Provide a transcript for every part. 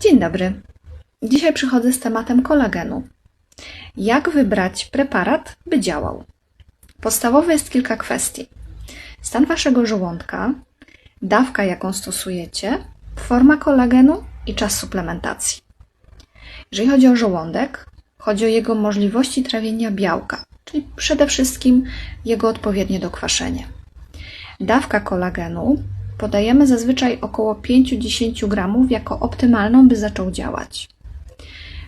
Dzień dobry. Dzisiaj przychodzę z tematem kolagenu. Jak wybrać preparat, by działał? Podstawowe jest kilka kwestii. Stan waszego żołądka, dawka, jaką stosujecie, forma kolagenu i czas suplementacji. Jeżeli chodzi o żołądek, chodzi o jego możliwości trawienia białka, czyli przede wszystkim jego odpowiednie dokwaszenie. Dawka kolagenu podajemy zazwyczaj około 5-10 gramów jako optymalną, by zaczął działać.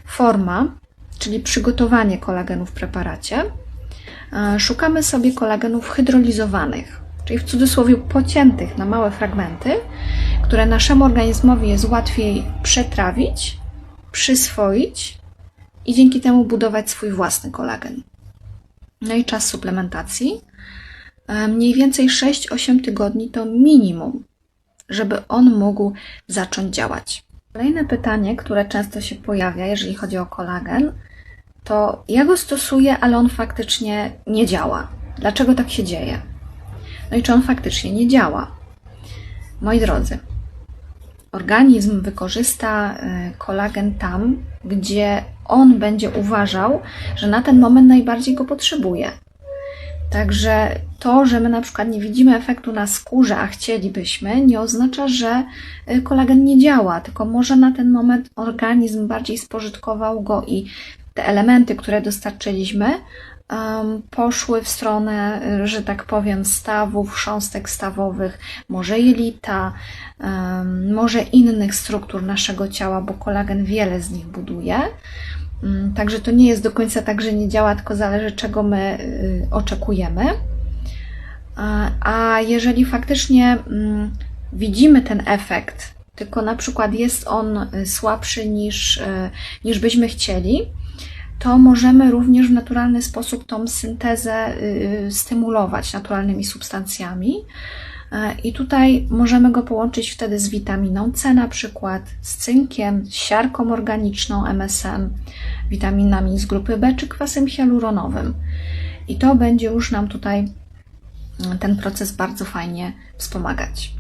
Forma, czyli przygotowanie kolagenu w preparacie. E, Szukamy sobie kolagenów hydrolizowanych, czyli w cudzysłowie pociętych na małe fragmenty, które naszemu organizmowi jest łatwiej przetrawić, przyswoić i dzięki temu budować swój własny kolagen. No i czas suplementacji. E, Mniej więcej 6-8 tygodni to minimum, żeby on mógł zacząć działać. Kolejne pytanie, które często się pojawia, jeżeli chodzi o kolagen, to ja go stosuję, ale on faktycznie nie działa. Dlaczego tak się dzieje? No i czy on faktycznie nie działa? Moi drodzy, organizm wykorzysta y, kolagen tam, gdzie on będzie uważał, że na ten moment najbardziej go potrzebuje. Także to, że my na przykład nie widzimy efektu na skórze, a chcielibyśmy, nie oznacza, że y, kolagen nie działa, tylko może na ten moment organizm bardziej spożytkował go i te elementy, które dostarczyliśmy, um, poszły w stronę, y, że tak powiem, stawów, chrząstek stawowych, może jelita, um, może innych struktur naszego ciała, bo kolagen wiele z nich buduje. Mm, Także to nie jest do końca tak, że nie działa, tylko zależy, czego my y, oczekujemy. A- jeżeli faktycznie mm, widzimy ten efekt, tylko na przykład jest on y, słabszy niż, y, niż byśmy chcieli, to możemy również w naturalny sposób tą syntezę y, stymulować naturalnymi substancjami. E, I tutaj możemy go połączyć wtedy z witaminą C na przykład, z cynkiem, z siarką organiczną MSM, witaminami z grupy B czy kwasem hialuronowym. I to będzie już nam tutaj mm, ten proces bardzo fajnie wspomagać.